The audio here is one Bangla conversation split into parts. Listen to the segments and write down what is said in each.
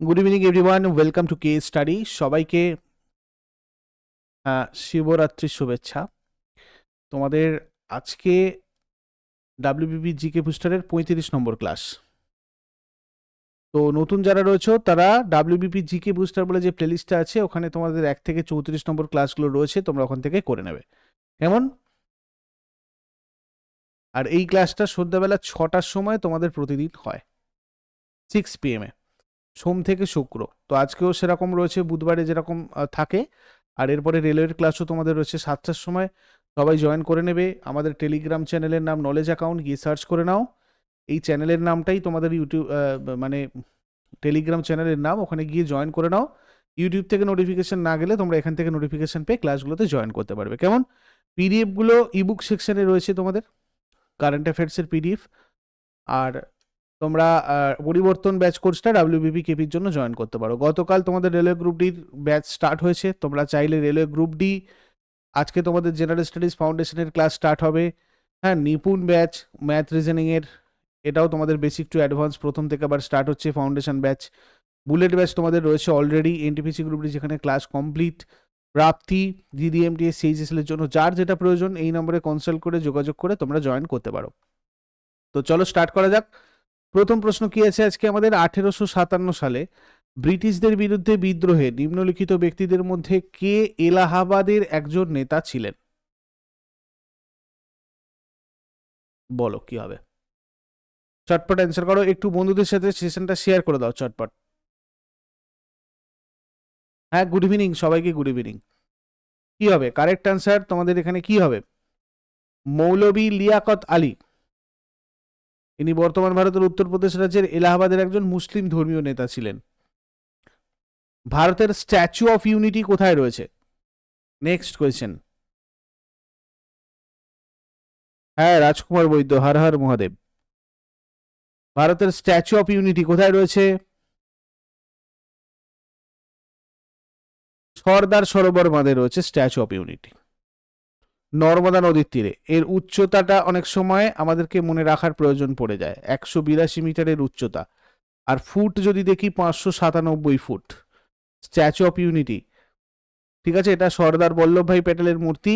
Good evening everyone welcome to K study সবাইকে শিবরাত্রির শুভেচ্ছা। তোমাদের আজকে ডাব্লিউবিপি জিকে বুস্টারের পঁয়ত্রিশ নম্বর ক্লাস তো নতুন যারা রয়েছে, তারা ডাব্লিউবিপি জিকে বুস্টার বলে যে প্লেলিস্টটা আছে, ওখানে তোমাদের এক থেকে চৌত্রিশ নম্বর ক্লাসগুলো রয়েছে, তোমরা ওখান থেকে করে নেবে। কেমন? আর এই ক্লাসটা সন্ধ্যাবেলা ছটার সময় তোমাদের প্রতিদিন হয় সিক্স পিএমে সোম থেকে শুক্র। তো আজকেও সেরকম রয়েছে, বুধবারে যেরকম থাকে। আর এরপরে রেলওয়ের ক্লাসও তোমাদের রয়েছে সাতটার সময়। সবাই জয়েন করে নেবে। আমাদের টেলিগ্রাম চ্যানেলের নাম নলেজ অ্যাকাউন্ট গিয়ে সার্চ করে নাও। এই চ্যানেলের নামটাই তোমাদের ইউটিউব মানে টেলিগ্রাম চ্যানেলের নাম। ওখানে গিয়ে জয়েন করে নাও। ইউটিউব থেকে নোটিফিকেশন না গেলে তোমরা এখান থেকে নোটিফিকেশান পেয়ে ক্লাসগুলোতে জয়েন করতে পারবে। কেমন? পিডিএফগুলো ইবুক সেকশানে রয়েছে তোমাদের। কারেন্ট অ্যাফেয়ার্সের পিডিএফ আর তোমরা পরিবর্তন ব্যাচ কোর্সটা ডাব্লিউবিপি কেপির জন্য জয়েন করতে পারো। গতকাল তোমাদের রেলওয়ে গ্রুপ ডির ব্যাচ স্টার্ট হয়েছে। তোমরা চাইলে রেলওয়ে গ্রুপ ডি আজকে তোমাদের জেনারেল স্টাডিজ ফাউন্ডেশনের ক্লাস স্টার্ট হবে। হ্যাঁ নিপুণ ব্যাচ ম্যাথ রিজনিংয়ের এটাও তোমাদের বেসিক টু অ্যাডভান্স প্রথম থেকে আবার স্টার্ট হচ্ছে ফাউন্ডেশন ব্যাচ বুলেট ব্যাচ তোমাদের রয়েছে অলরেডি এনটিপিসি গ্রুপ ডি যেখানে class complete Prapti GD MTS CHSL এর জন্য যার যেটা প্রয়োজন, এই নম্বরে কনসাল্ট করে যোগাযোগ করে তোমরা জয়েন করতে পারো। তো চলো স্টার্ট করা যাক। প্রথম প্রশ্ন কি আছে আজকে আমাদের? আঠেরোশো সাতান্ন সালে ব্রিটিশদের বিরুদ্ধে বিদ্রোহে নিম্নলিখিত ব্যক্তিদের মধ্যে কে এলাহাবাদের একজন নেতা ছিলেন? বলো, কি হবে? চটপট অ্যান্সার করো, একটু বন্ধুদের সাথে সেশনটা শেয়ার করে দাও চটপট। হ্যাঁ গুড ইভিনিং সবাইকে গুড ইভিনিং কি হবে? কারেক্ট অ্যান্সার তোমাদের এখানে কি হবে? মৌলবী লিয়াকত আলী। ইনি বর্তমান ভারতের উত্তরপ্রদেশ রাজ্যের এলাহাবাদের একজন মুসলিম ধর্মীয় নেতা ছিলেন। ভারতের স্ট্যাচু অফ ইউনিটি কোথায় রয়েছে? নেক্সট কোয়েশ্চেন হ্যাঁ রাজকুমার বৈদ্য, হর হর মহাদেব। ভারতের স্ট্যাচু অফ ইউনিটি কোথায় রয়েছে? সর্দার সরোবর বাঁধে রয়েছে স্ট্যাচু অফ ইউনিটি। নর্মদা নদীর তীরে। এর উচ্চতাটা অনেক সময় আমাদেরকে মনে রাখার প্রয়োজন পড়ে যায়। একশো বিরাশি মিটারের উচ্চতা। আর ফুট যদি দেখি পাঁচশো সাতানব্বই ফুট। Statue of unity. ঠিক আছে? এটা সর্দার বল্লভভাই প্যাটেলের মূর্তি।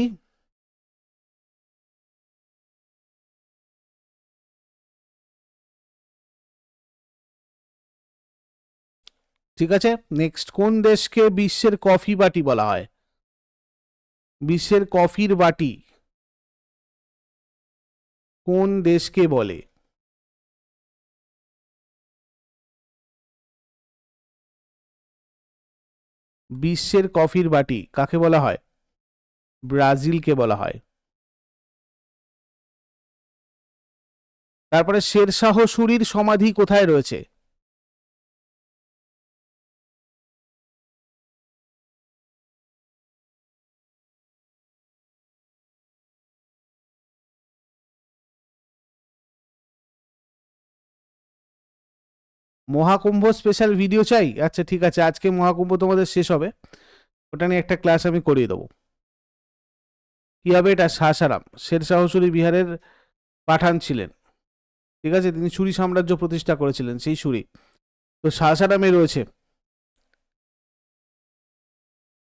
ঠিক আছে? নেক্সট কোন দেশকে বিশ্বের কফি বাটি বলা হয়? বিশ্বের কফির বাটি কোন দেশকে বলে? বিশ্বের কফির বাটি কাকে বলা হয়? ব্রাজিলকে বলা হয়। তারপরে শেরশাহ সুরির সমাধি কোথায় রয়েছে? মহাকুম্ভ স্পেশাল ভিডিও চাই? আচ্ছা ঠিক আছে, আজকে মহাকুম্ভ তোমাদের শেষ হবে। ওটা নিয়ে একটা ক্লাস আমি করিয়ে দেবো। কি হবে এটা শাসারাম শেরশাহ সুরি বিহারের পাঠান ছিলেন। ঠিক আছে, তিনি সুরি সাম্রাজ্য প্রতিষ্ঠা করেছিলেন, সেই সুরি। তো শাসারামে রয়েছে।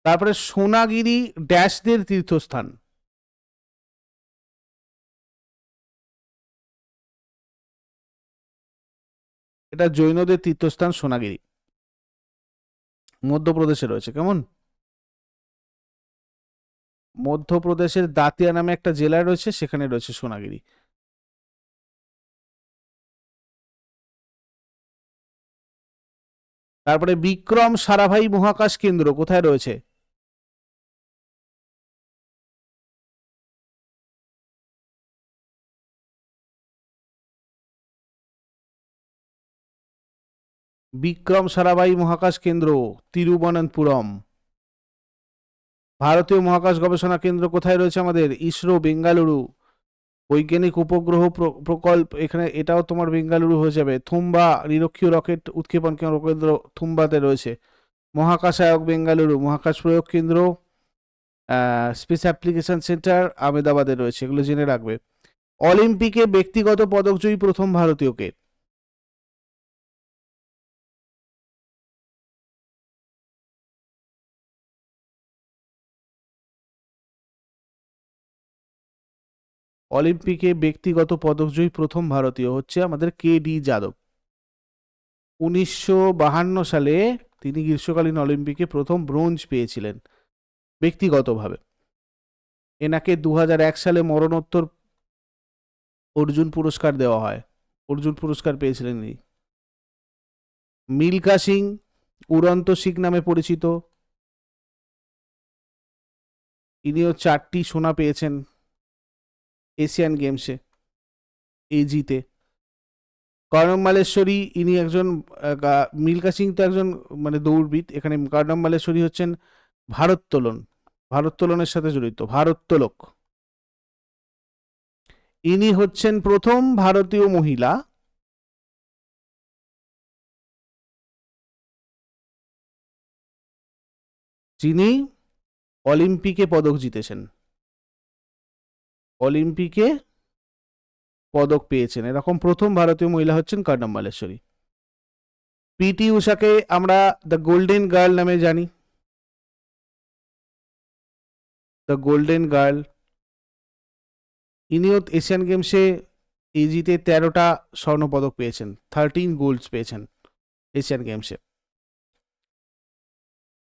তারপরে সোনাগিরি ড্যাশদের তীর্থস্থান। এটা জৈনদের তীর্থস্থান সোনাগিরি। মধ্যপ্রদেশে রয়েছে, কেমন? মধ্যপ্রদেশের দাতিয়া নামে একটা জেলা রয়েছে, সেখানে রয়েছে সোনাগিরি। তারপরে বিক্রম সারাভাই মহাকাশ কেন্দ্র কোথায় রয়েছে? বিক্রম সারাভাই মহাকাশ কেন্দ্র, তিরুবনন্তপুরম। ভারতীয় মহাকাশ গবেষণা কেন্দ্র কোথায় রয়েছে আমাদের? ইসরো, বেঙ্গালুরু। বৈজ্ঞানিক উপগ্রহ প্র- প্রকল্প, এখানে এটাও তোমার বেঙ্গালুরু হয়ে যাবে। থুম্বা, নিরক্ষীয় রকেট উৎক্ষেপণ কেন্দ্র থুম্বাতে রয়েছে। মহাকাশায়ক বেঙ্গালুরু, মহাকাশ প্রয়োগ কেন্দ্র স্পেস অ্যাপ্লিকেশন সেন্টার আহমেদাবাদে রয়েছে, এগুলো জেনে রাখবে। অলিম্পিকে ব্যক্তিগত পদকজয়ী প্রথম ভারতীয়কে। অলিম্পিকে ব্যক্তিগত পদকজয়ী প্রথম ভারতীয় হচ্ছে আমাদের কে ডি যাদব। উনিশশো সালে তিনি গ্রীষ্মকালীন অলিম্পিকে প্রথম ব্রোঞ্জ পেয়েছিলেন ব্যক্তিগতভাবে। এনাকে দু সালে মরণোত্তর অর্জুন পুরস্কার দেওয়া হয়। অর্জুন পুরস্কার পেয়েছিলেন ইনি। মিল্কা সিং, উড়ন্ত শিখ নামে পরিচিত। ইনিও চারটি সোনা পেয়েছেন এশিয়ান গেমসে, এজিতে। কর্ণম মালেশ্বরী ইনি একজন মিল্কা সিং তো একজন মানে দৌড়বিদ। এখানে কর্ণম মালেশ্বরী হচ্ছেন ভারোত্তোলন, ভারোত্তোলনের সাথে জড়িত, ভারোত্তোলক। ইনি হচ্ছেন প্রথম ভারতীয় মহিলা। যিনি অলিম্পিকে পদক জিতেছেন। অলিম্পিকে পদক পেয়েছেন। এরকম প্রথম ভারতীয় মহিলা হচ্ছেন কর্ণম মালেশ্বরী। পিটি উষাকে আমরা দ্য গোল্ডেন গার্ল নামে জানি। The golden girl. ইনিও এশিয়ান গেমসে এজিতে তেরোটা স্বর্ণপদক পেয়েছেন থার্টিন গোল্ডস পেয়েছেন এশিয়ান গেমসে।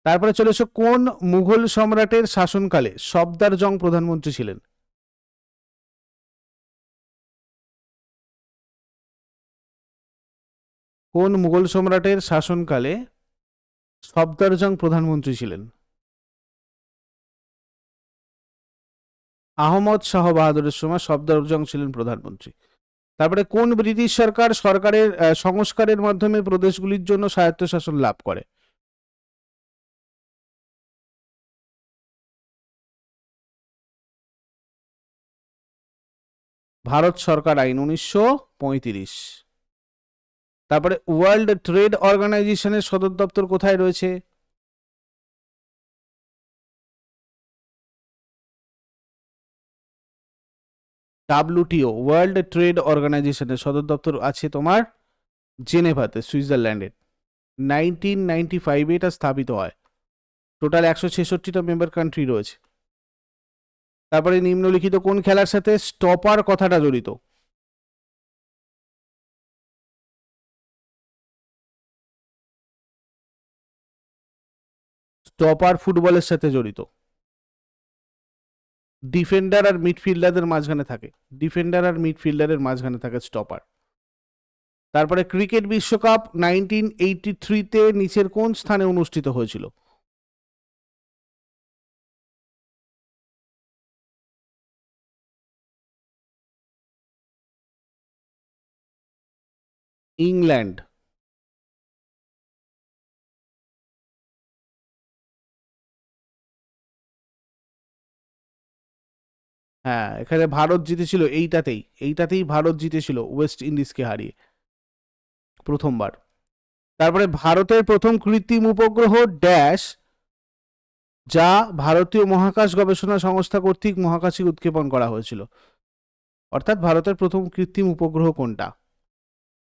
তারপরে চলে এসো, কোন মুঘল সম্রাটের শাসনকালে সফদার জং প্রধানমন্ত্রী ছিলেন? কোন মুঘল সম্রাটের শাসনকালে সফদরজং প্রধানমন্ত্রী ছিলেন? আহমদ শাহ বাহাদুরের সময় সফদার জং ছিলেন প্রধানমন্ত্রী। তারপরে কোন ব্রিটিশ সরকার সরকারের সংস্কারের মাধ্যমে প্রদেশগুলির জন্য স্বায়ত্তশাসন লাভ করে? ভারত সরকার আইন উনিশশো পঁয়ত্রিশ। তারপরে ওয়ার্ল্ড ট্রেড অর্গানাইজেশনের সদর দপ্তর কোথায় রয়েছে? ডাব্লুটিও ওয়ার্ল্ড ট্রেড অর্গানাইজেশনের সদর দপ্তর আছে তোমার জেনেভাতে, সুইজারল্যান্ডের। নাইনটিন নাইনটি ফাইভে এটা স্থাপিত হয়। টোটাল একশো ছেষট্টিটা মেম্বার কান্ট্রি রয়েছে। তারপরে নিম্নলিখিত কোন খেলার সাথে স্টপার কথাটা জড়িত? স্টপার ফুটবলের সাথে জড়িত। ডিফেন্ডার আর মিডফিল্ডারদের মাঝখানে থাকে। ডিফেন্ডার আর মিডফিল্ডারের মাঝখানে থাকে স্টপার। তারপরে ক্রিকেট বিশ্বকাপ নাইনটিন এইটি থ্রিতে নিচের কোন স্থানে অনুষ্ঠিত হয়েছিল? ইংল্যান্ড। হ্যাঁ এখানে ভারত জিতেছিল এইটাতেই এইটাতেই ভারত জিতেছিল ওয়েস্ট ইন্ডিজকে হারিয়ে প্রথমবার। তারপরে ভারতের প্রথম কৃত্রিম উপগ্রহ ড্যাশ যা ভারতীয় মহাকাশ গবেষণা সংস্থা কর্তৃক মহাকাশে উৎক্ষেপণ করা হয়েছিল। অর্থাৎ ভারতের প্রথম কৃত্রিম উপগ্রহ কোনটা?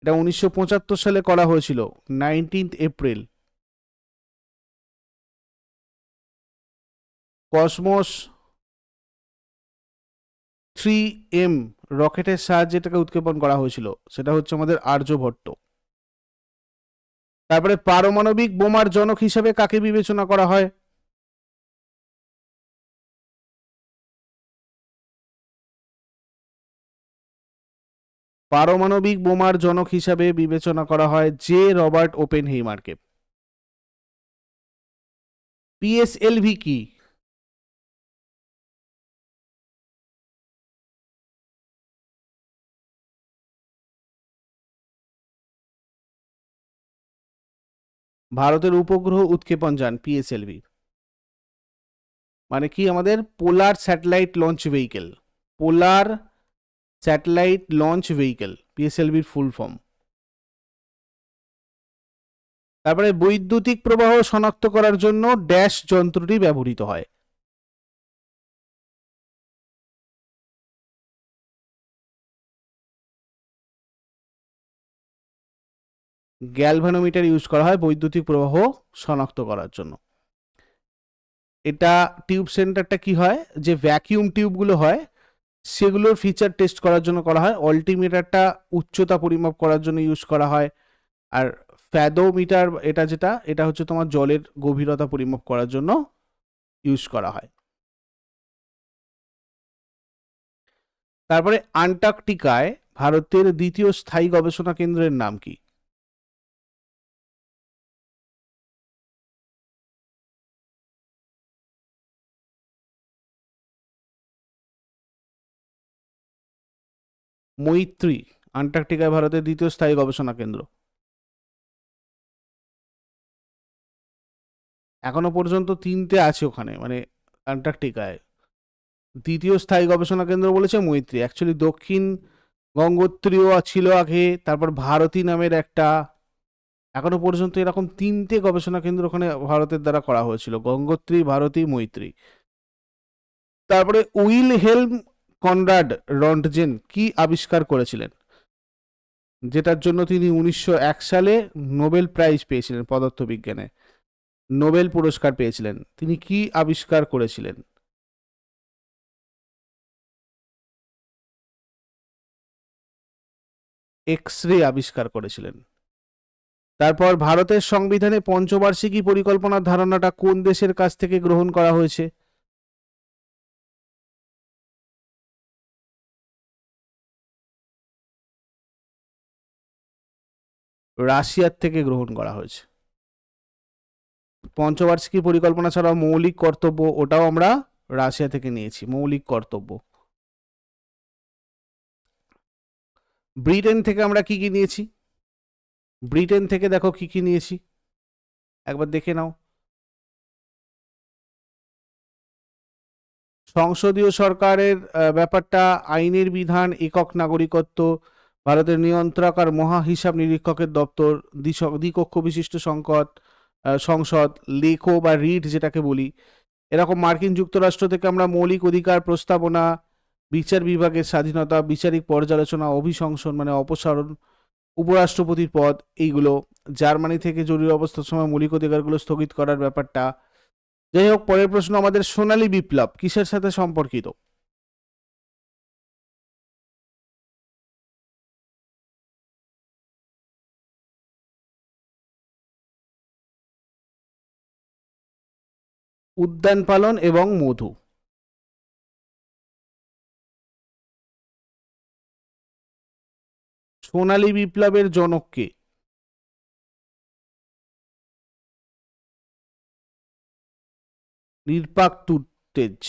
এটা উনিশশো পঁচাত্তর সালে করা হয়েছিল nineteenth April Cosmos three M রকেটের সাহায্যে এটাকে উৎক্ষেপণ করা হয়েছিল। সেটা হচ্ছে আমাদের আর্যভট্ট তারপরে পারমাণবিক বোমার জনক হিসেবে কাকে বিবেচনা করা হয়? পারমাণবিক বোমার জনক হিসাবে বিবেচনা করা হয় জে রবার্ট ওপেন হেইমারকে পিএসএলভি কি? ভারতের উপগ্রহ উৎক্ষেপণ যান পিএসএলভি মানে কি? আমাদের polar satellite launch vehicle. Polar satellite launch vehicle পিএসএলভির full form. তারপরে বৈদ্যুতিক প্রবাহ শনাক্ত করার জন্য ড্যাশ যন্ত্রটি ব্যবহৃত হয়। গ্যালভানোমিটার ইউজ করা হয় বৈদ্যুতিক প্রবাহ শনাক্ত করার জন্য। এটা টিউব সেন্টারটা কি হয়? যে ভ্যাকিউম টিউবগুলো হয়, সেগুলোর ফিচার টেস্ট করার জন্য করা হয়। অল্টিমিটারটা উচ্চতা পরিমাপ করার জন্য ইউজ করা হয়। আর ফ্যাদোমিটার এটা যেটা, এটা হচ্ছে তোমার জলের গভীরতা পরিমাপ করার জন্য ইউজ করা হয়। তারপরে আন্টার্কটিকায় ভারতের দ্বিতীয় স্থায়ী গবেষণা কেন্দ্রের নাম কি? মৈত্রী, আন্টার্কটিকায় ভারতের দ্বিতীয় স্থায়ী গবেষণা কেন্দ্র। এখনও পর্যন্ত তিনটে আছে ওখানে মানে আন্টার্কটিকায়। দ্বিতীয় স্থায়ী গবেষণা কেন্দ্র বলেছে মৈত্রী। অ্যাকচুয়ালি দক্ষিণ গঙ্গোত্রীও ছিল আগে, তারপর ভারতী নামের একটা। এখনও পর্যন্ত এরকম তিনটে গবেষণা কেন্দ্র ওখানে ভারতের দ্বারা করা হয়েছিল, গঙ্গোত্রী, ভারতী, মৈত্রী। তারপরে উইল হেলম কনরাড রন্টজেন কি আবিষ্কার করেছিলেন? যেটার জন্য তিনি উনিশশো এক সালে নোবেল প্রাইজ পেয়েছিলেন পদার্থবিজ্ঞানে। নোবেল পুরস্কার পেয়েছিলেন। তিনি কি আবিষ্কার করেছিলেন? এক্স রে আবিষ্কার করেছিলেন। তারপর ভারতের সংবিধানে পঞ্চবার্ষিকী পরিকল্পনার ধারণাটা কোন দেশের কাছ থেকে গ্রহণ করা হয়েছে? রাশিয়ার থেকে গ্রহণ করা হয়েছে। পঞ্চবার্ষিকী পরিকল্পনা ছাড়াও মৌলিক কর্তব্য ওটাও আমরা রাশিয়া থেকে নিয়েছি, মৌলিক কর্তব্য। ব্রিটেন থেকে আমরা কি কি নিয়েছি? ব্রিটেন থেকে দেখো কি কি নিয়েছি। একবার দেখে নাও। সংসদীয় সরকারের ব্যাপারটা, আইনের বিধান, একক নাগরিকত্ব ভারতের নিয়ন্ত্রক আর মহা হিসাব নিরীক্ষকের দপ্তর দ্বিকক্ষ বিশিষ্ট সংকট সংসদ, লেখো বা রিড যেটাকে বলি, এরকম মার্কিন যুক্তরাষ্ট্র থেকে আমরা মৌলিক অধিকার প্রস্তাবনা, বিচার বিভাগের স্বাধীনতা, বিচারিক পর্যালোচনা, অভিশংসন মানে অপসারণ, উপরাষ্ট্রপতির পদ, এইগুলো জার্মানি থেকে জরুরি অবস্থার সময় মৌলিক অধিকারগুলো স্থগিত করার ব্যাপারটা। যাই হোক, পরের প্রশ্ন আমাদের সোনালী বিপ্লব কিসের সাথে সম্পর্কিত? উদ্যান পালন এবং মধু। সোনালী বিপ্লবের জনককে। নির্পাক টুটেজ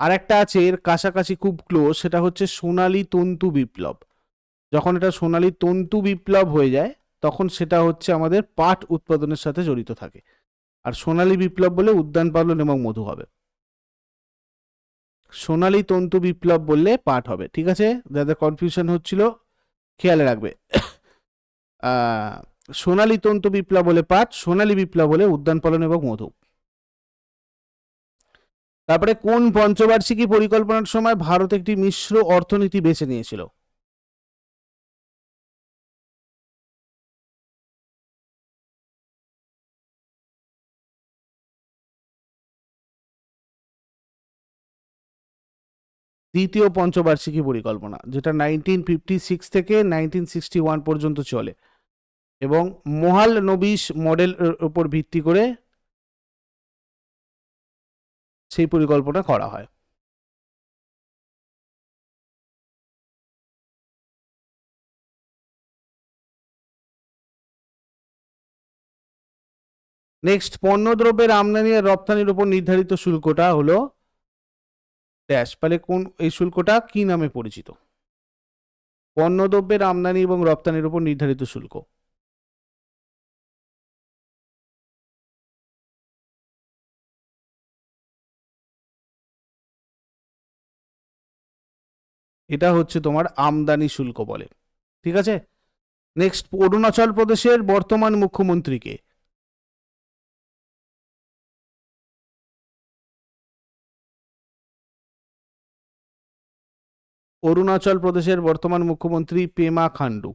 আর একটা আছে, এর কাছাকাছি খুব ক্লোজ সেটা হচ্ছে সোনালী তন্তু বিপ্লব। যখন এটা সোনালী তন্তু বিপ্লব হয়ে যায় তখন সেটা হচ্ছে আমাদের পাট উৎপাদনের সাথে জড়িত থাকে। আর সোনালী বিপ্লব বলে উদ্যান পালন এবং মধু হবে। সোনালী তন্তু বিপ্লব বললে পাট হবে, ঠিক আছে? যাদের কনফিউশন হচ্ছিল, খেয়ালে রাখবে। সোনালী তন্তু বিপ্লব বলে পাট, সোনালী বিপ্লব বলে উদ্যান পালন এবং মধু। তারপরে কোন পঞ্চবার্ষিকী পরিকল্পনার সময় ভারত একটি মিশ্র অর্থনীতি বেছে নিয়েছিল? দ্বিতীয় পঞ্চবার্ষিকী পরিকল্পনা, যেটা নাইনটিন ফিফটি সিক্স থেকে নাইনটিন সিক্সটি ওয়ান পর্যন্ত চলে। এবং মোহাল নবিশ মডেল উপর ভিত্তি করে সেই পরিকল্পনা করা হয়। নেক্সট পণ্যদ্রব্যের আমদানি আর রপ্তানির উপর নির্ধারিত শুল্কটা হলো ড্যাশ তাহলে কোন এই শুল্কটা কি নামে পরিচিত? পণ্যদ্রব্যের আমদানি এবং রপ্তানির উপর নির্ধারিত শুল্ক। এটা হচ্ছে তোমার আমদানি শুল্ক বলে। ঠিক আছে? নেক্সট অরুণাচল প্রদেশের বর্তমান মুখ্যমন্ত্রীকে অরুণাচল প্রদেশের বর্তমান মুখ্যমন্ত্রী পেমা খান্ডু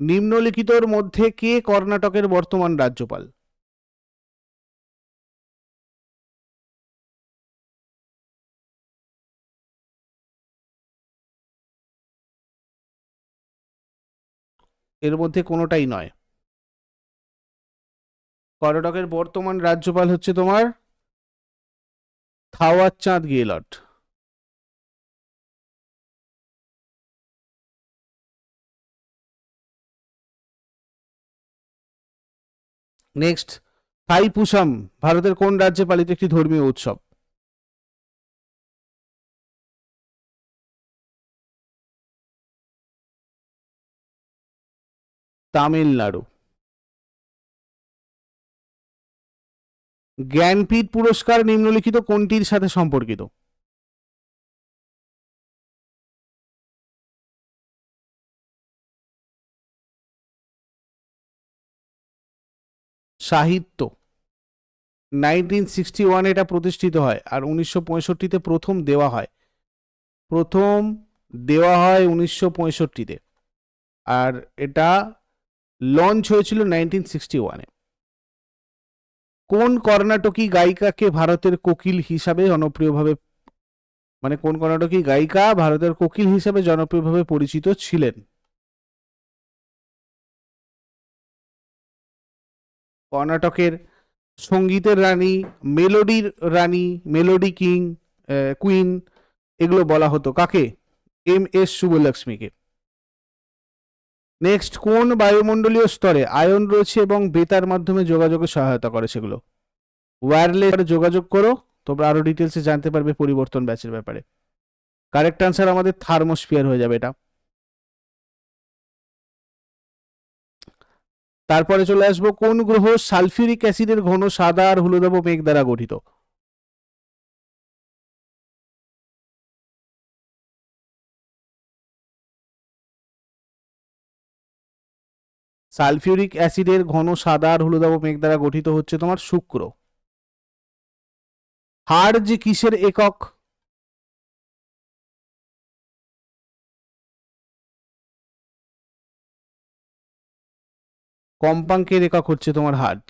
নিম্নলিখিতর মধ্যে কে কর্ণাটকের বর্তমান রাজ্যপাল? এর মধ্যে কোনোটাই নয়। কর্ণাটকের বর্তমান রাজ্যপাল হচ্ছে তোমার থাওয়ার চাঁদ গেলট নেক্সট থাইপুসাম ভারতের কোন রাজ্যে পালিত একটি ধর্মীয় উৎসব? তামিলনাড়ু। জ্ঞানপীঠ পুরস্কার নিম্নলিখিত কোনটির সাথে সম্পর্কিত? সাহিত্য। নাইনটিন সিক্সটি ওয়ান এটা প্রতিষ্ঠিত হয় আর উনিশশো পঁয়ষট্টিতে প্রথম দেওয়া হয়। প্রথম দেওয়া হয় উনিশশো পঁয়ষট্টিতে। আর এটা লঞ্চ হয়েছিল নাইনটিন সিক্সটি ওয়ানে কোন কর্ণাটকী গায়িকাকে ভারতের কোকিল হিসাবে জনপ্রিয়ভাবে মানে কোন কর্ণাটকী গায়িকা ভারতের কোকিল হিসাবে জনপ্রিয়ভাবে পরিচিত ছিলেন? কর্ণাটকের সঙ্গীতের রানী, মেলোডির রানী, মেলোডি কিং কুইন, এগুলো বলা হতো। কাকে? এম এস শুভলক্ষ্মীকে নেক্সট, কোন বায়ুমণ্ডলীয় স্তরে আয়ন রয়েছে এবং বেতার মাধ্যমে যোগাযোগে সহায়তা করে সেগুলো? ওয়্যারলেস যোগাযোগ করো, তোমরা আরও ডিটেলসে জানতে পারবে পরিবর্তন ব্যাচের ব্যাপারে। কারেক্ট আনসার আমাদের থার্মোস্ফিয়ার হয়ে যাবে এটা। তারপরে চলে আসব কোন গ্রহ সালফিউরিক অ্যাসিডের ঘন সাদা আর হলুদাভ মেঘ দ্বারা গঠিত? সালফিউরিক অ্যাসিডের ঘন সাদা আর হলুদাভ মেঘ দ্বারা গঠিত হচ্ছে তোমার শুক্র। যে কিসের একক? কম্পাঙ্কের একক হচ্ছে তোমার হার্জ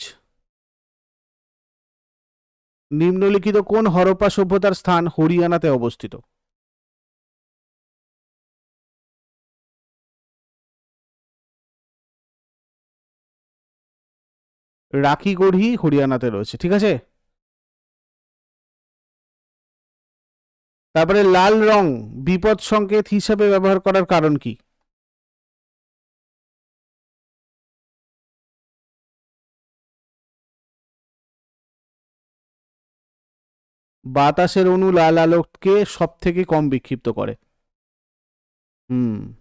নিম্নলিখিত কোন হরপ্পা সভ্যতার স্থান হরিয়ানাতে অবস্থিত? রাখিগড়ি হরিয়ানাতে রয়েছে, ঠিক আছে? তারপরে লাল রং বিপদ সংকেত হিসাবে ব্যবহার করার কারণ কি? বাতাসের অণু লাল আলোককে সব থেকে কম বিক্ষিপ্ত করে। হুম।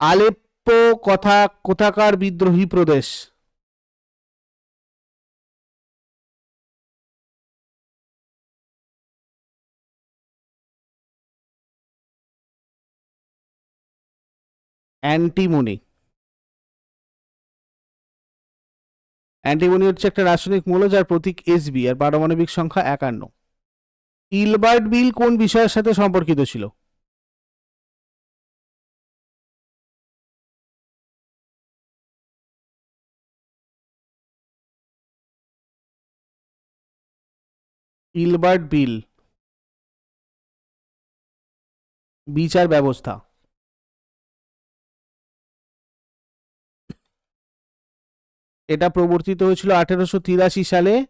আলেপ্পো কথা, কোথাকার বিদ্রোহী প্রদেশ? অ্যান্টিমনি। অ্যান্টিমনি হচ্ছে একটা রাসায়নিক মূল্য যার প্রতীক এসবি আর পারমাণবিক সংখ্যা একান্ন। ইলবার্ট বিল কোন বিষয়ের সাথে সম্পর্কিত ছিল? Ilbert bill. বিচার ব্যবস্থা। এটা প্রবর্তিত হয়েছিল আঠেরোশো তিরাশি সালে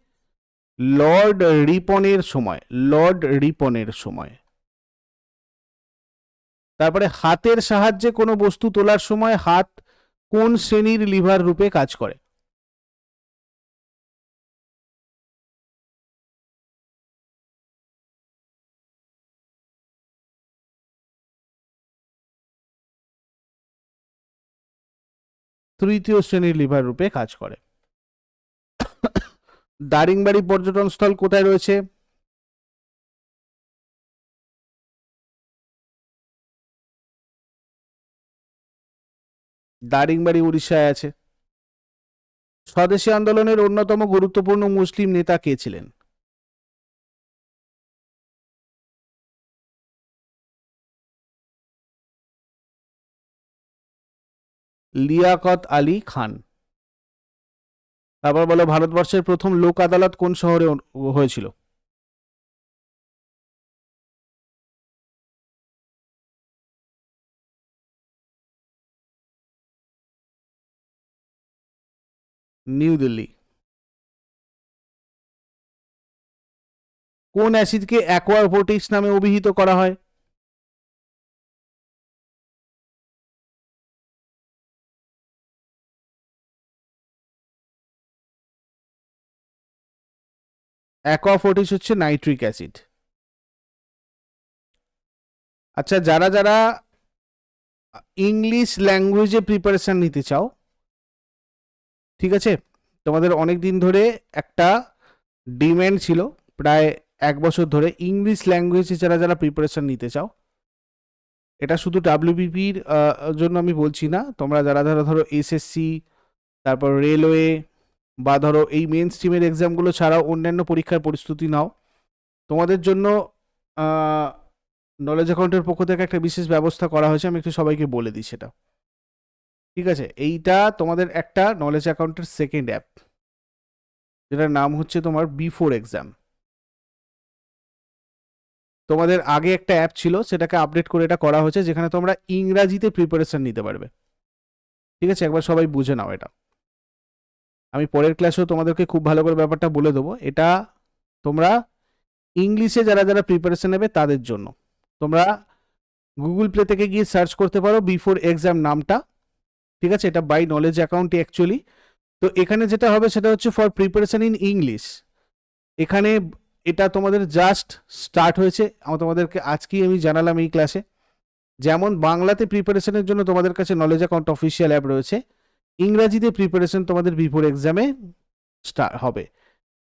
লর্ড রিপনের সময়, লর্ড রিপনের সময়। তারপরে হাতের সাহায্যে কোনো বস্তু তোলার সময় হাত কোন শ্রেণির লিভার রূপে কাজ করে? তৃতীয় শ্রেণির লিভার রূপে কাজ করে। দারিংবাড়ি পর্যটন স্থল কোথায় রয়েছে? দারিংবাড়ি উড়িষ্যায় আছে। স্বদেশী আন্দোলনের অন্যতম গুরুত্বপূর্ণ মুসলিম নেতা কে ছিলেন? লিয়াকত আলী খান। তারপর বলো ভারতবর্ষের প্রথম লোক আদালত কোন শহরে হয়েছিল? নিউ দিল্লি। কোন অ্যাসিডকে অ্যাকোয়ারবোটিক্স নামে অভিহিত করা হয়? অ্যাকোয়াফোর্টিস হচ্ছে নাইট্রিক অ্যাসিড। আচ্ছা যারা যারা ইংলিশ ল্যাঙ্গুয়েজে প্রিপারেশান নিতে চাও, ঠিক আছে? তোমাদের অনেক দিন ধরে একটা ডিম্যান্ড ছিল, প্রায় এক বছর ধরে ইংলিশ ল্যাঙ্গুয়েজে যারা যারা প্রিপারেশান নিতে চাও, এটা শুধু ডাব্লিউবিপির জন্য আমি বলছি না, তোমরা যারা যারা ধরো এসএসসি, তারপর রেলওয়ে বা ধরো এই মেন স্ট্রিমের এক্সামগুলো ছাড়াও অন্যান্য পরীক্ষার প্রস্তুতি নাও। তোমাদের জন্য নলেজ অ্যাকাউন্টের পক্ষ থেকে একটা বিশেষ ব্যবস্থা করা হয়েছে, আমি একটু সবাইকে বলে দিই সেটা। ঠিক আছে? এইটা তোমাদের একটা নলেজ অ্যাকাউন্টের সেকেন্ড অ্যাপ যেটার নাম হচ্ছে তোমার বিফোর এক্সাম তোমাদের আগে একটা অ্যাপ ছিল, সেটাকে আপডেট করে এটা করা হয়েছে, যেখানে তোমরা ইংরাজিতে প্রিপারেশন নিতে পারবে। ঠিক আছে? একবার সবাই বুঝে নাও এটা। আমি পরের ক্লাসেও তোমাদেরকে খুব ভালো করে ব্যাপারটা বলে দেবো। এটা তোমরা ইংলিশে যারা যারা প্রিপারেশন নেবে তাদের জন্য। তোমরা গুগল প্লে থেকে গিয়ে সার্চ করতে পারো বিফোর এক্সাম নামটা। ঠিক আছে? এটা বাই নলেজ অ্যাকাউন্টে অ্যাকচুয়ালি তো এখানে যেটা হবে সেটা হচ্ছে ফর প্রিপারেশন ইন ইংলিশ এখানে এটা তোমাদের জাস্ট স্টার্ট হয়েছে। তোমাদেরকে আজকেই আমি জানালাম এই ক্লাসে যেমন বাংলাতে প্রিপারেশনের জন্য তোমাদের কাছে নলেজ অ্যাকাউন্ট অফিসিয়াল অ্যাপ রয়েছে। ইংরাজিতে প্রিপারেশন তোমাদের বিফোর এক্সামে হবে।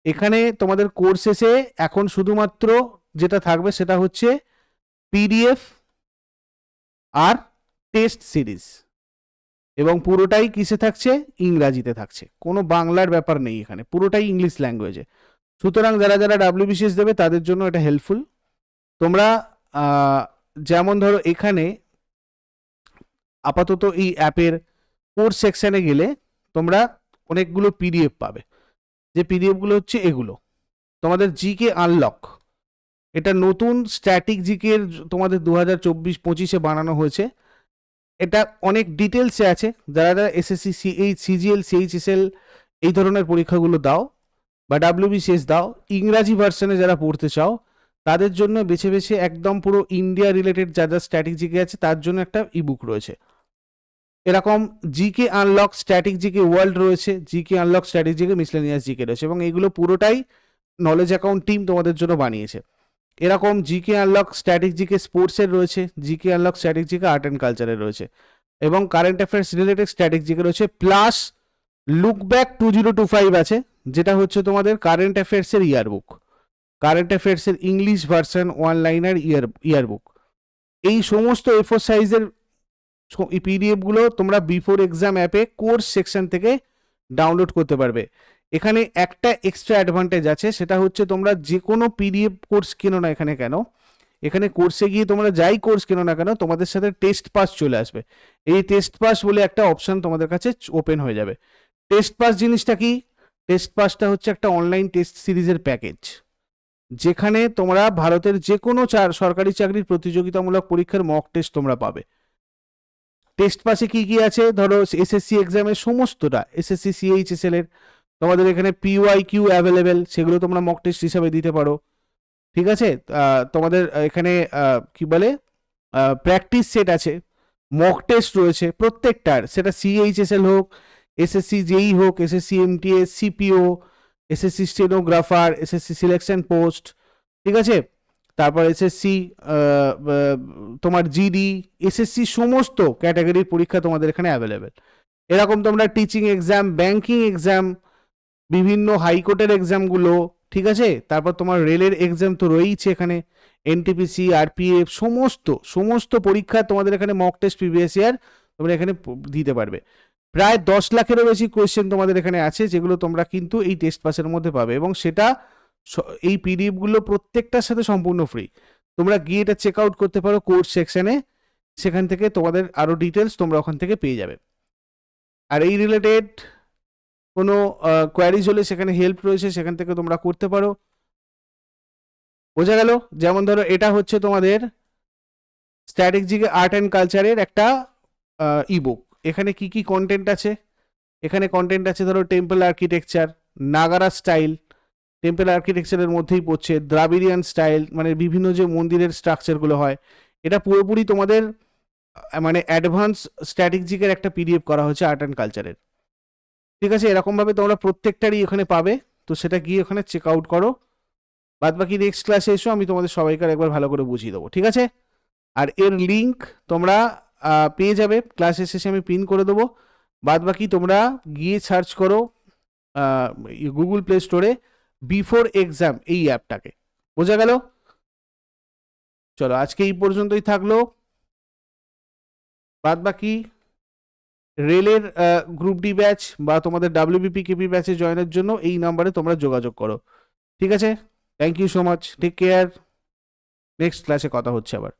এখানে তোমাদের কোর্স এখন শুধুমাত্র যেটা থাকবে সেটা হচ্ছে পিডিএফ আর টেস্ট সিরিজ এবং পুরোটাই কিসে থাকছে? ইংরাজিতে থাকছে। কোনো বাংলার ব্যাপার নেই এখানে, পুরোটাই ইংলিশ ল্যাঙ্গুয়েজে সুতরাং যারা যারা ডাব্লিউবিসিএস দেবে তাদের জন্য এটা হেল্পফুল তোমরা যেমন ধরো এখানে আপাতত এই অ্যাপের কোর্স সেকশানে গেলে তোমরা অনেকগুলো পিডিএফ পাবে। যে পিডিএফগুলো হচ্ছে এগুলো। তোমাদের জিকে আনলক এটা নতুন স্ট্যাটিক জিকের তোমাদের দু হাজার চব্বিশ পঁচিশে বানানো হয়েছে। এটা অনেক ডিটেলসে আছে। যারা যারা এসএসসি সিএইচ সিজিএল সিএইচএসএল এই ধরনের পরীক্ষাগুলো দাও বা ডাব্লিউবিসিএস দাও, ইংরাজি ভার্সনে যারা পড়তে চাও, তাদের জন্য বেছে বেছে একদম পুরো ইন্ডিয়া রিলেটেড যা যা স্ট্যাটিক জিকে আছে, তার জন্য একটা ইবুক রয়েছে। এরকম GK unlock static GK world রয়েছে GK unlock static GK miscellaneous GK রয়েছে এবং এগুলো পুরোটাই নলেজ অ্যাকাউন্ট টিম তোমাদের জন্য বানিয়েছে এরকম জিকে আনলক স্ট্যাটিক জিকে স্পোর্টসের রয়েছে GK unlock static GK art and কালচারের রয়েছে এবং current affairs related static GK রয়েছে plus look back two zero two five আছে যেটা হচ্ছে তোমাদের কারেন্ট অ্যাফেয়ার্সের yearbook current অ্যাফেয়ার্সের English version one liner year yearbook এই সমস্ত এফোর সাইজের পিডিএফগুলো তোমরা বিফোর এক্সাম অ্যাপে কোর্স সেকশন থেকে ডাউনলোড করতে পারবে। এখানে একটা এক্সট্রা অ্যাডভান্টেজ আছে, সেটা হচ্ছে তোমরা যে কোনো পিডিএফ কোর্স কেনো না এখানে কেন, এখানে কোর্সে গিয়ে তোমরা যাই কোর্স কেনো না কেন, তোমাদের সাথে টেস্ট পাস চলে আসবে। এই টেস্ট পাস বলে একটা অপশন তোমাদের কাছে ওপেন হয়ে যাবে। টেস্ট পাস জিনিসটা কি? টেস্ট পাসটা হচ্ছে একটা অনলাইন টেস্ট সিরিজের প্যাকেজ যেখানে তোমরা ভারতের যে কোনো চার সরকারি চাকরির প্রতিযোগিতামূলক পরীক্ষার মক টেস্ট তোমরা পাবে। টেস্ট পাসে কি কি আছে? ধরো এসএসসি এক্সামের সমস্তটা এসএসসি সিএইচএসএল এর। তোমাদের এখানে পিওয়াই কিউ অ্যাভেলেবেল সেগুলো তোমরা মক টেস্ট হিসাবে দিতে পারো। ঠিক আছে? তোমাদের এখানে কি বলে? প্র্যাকটিস সেট আছে মক টেস্ট রয়েছে প্রত্যেকটার। সেটা সিএইচএসএল হোক এসএসসি জেই হোক SSC MTS CPO SSC stenographer SSC selection post ঠিক আছে? তারপর এসএসসি তোমার জিডি এসএসসি সমস্ত ক্যাটাগরির পরীক্ষা তোমাদের এখানে অ্যাভেলেবেল এরকম তোমরা টিচিং এক্সাম ব্যাংকিং এক্সাম বিভিন্ন হাইকোর্টের এক্সামগুলো ঠিক আছে? তারপর তোমার রেলের এক্সাম তো রয়েইছে এখানে এনটিপিসি আরপিএফ সমস্ত সমস্ত পরীক্ষা তোমাদের এখানে মক টেস্ট প্রিভিয়াস ইয়ার তোমরা এখানে দিতে পারবে। প্রায় দশ লাখেরও বেশি কোয়েশ্চেন তোমাদের এখানে আছে, যেগুলো তোমরা কিন্তু এই টেস্ট পাসের মধ্যে পাবে এবং সেটা এই পিডিএফগুলো প্রত্যেকটার সাথে সম্পূর্ণ ফ্রি তোমরা গিয়ে এটা চেক আউট করতে পারো কোর্স সেকশনে সেখান থেকে তোমাদের আরও ডিটেলস তোমরা ওখান থেকে পেয়ে যাবে। আর এই রিলেটেড কোনো কোয়ারিজ হলে সেখানে হেল্প রয়েছে, সেখান থেকে তোমরা করতে পারো। বোঝা গেল? যেমন ধরো এটা হচ্ছে তোমাদের স্ট্র্যাটেজিক আর্ট অ্যান্ড কালচারের একটা ইবুক এখানে কি কি কন্টেন্ট আছে? এখানে কন্টেন্ট আছে ধরো temple architecture Nagara style temple আর্কিটেকচারের মধ্যেই পড়ছে, দ্রাবিডিয়ান স্টাইল মানে বিভিন্ন যে মন্দিরের স্ট্রাকচারগুলো হয়, এটা পুরোপুরি তোমাদের মানে অ্যাডভান্স স্ট্র্যাটেজিকের একটা পিডিএফ করা হয়েছে আর্ট অ্যান্ড কালচারের ঠিক আছে, এরকমভাবে তোমরা প্রত্যেকটারই এখানে পাবে, তো সেটা গিয়ে ওখানে চেক আউট করো। বাদ বাকি নেক্সট ক্লাসে এসো, আমি তোমাদের সবাইকার একবার ভালো করে বুঝিয়ে দেবো, ঠিক আছে? আর এর লিঙ্ক তোমরা পেয়ে যাবে ক্লাসের শেষে আমি পিন করে দেবো। বাদ বাকি তোমরা গিয়ে সার্চ করো গুগল প্লে স্টোরে বিফোর এক্সাম এই অ্যাপটাকে বোঝা গেল? চলো, আজকে এই পর্যন্তই থাকল। বাদ বাকি রেলের গ্রুপ ডি ব্যাচ বা তোমাদের ডাব্লিউবিপি কেপি ব্যাচে জয়েনের জন্য এই নাম্বারে তোমরা যোগাযোগ করো। ঠিক আছে? Thank you so much take care next ক্লাসে কথা হচ্ছে আবার।